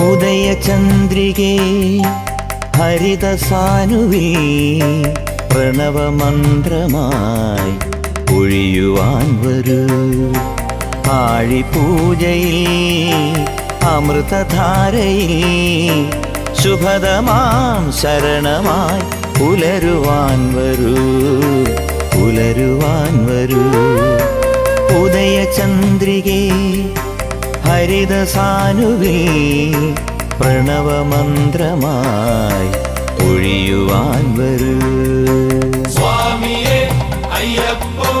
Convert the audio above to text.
ഉദയചന്ദ്രികേ ഹരിതസാനുവേ പ്രണവമന്ത്രമായി ഒഴിയുവാൻ വരൂ. ആഴിപൂജയിൽ അമൃതധാരയിൽ ശുഭദമാം ശരണമായി പുലരുവാൻ വരൂ. പുലരുവാൻ വരൂ. ഉദയചന്ദ്രികേ ഹരിതസാനുവേ പ്രണവമന്ത്രമായി ഒഴിയുവാൻ വരൂ. സ്വാമിയേ അയ്യപ്പോ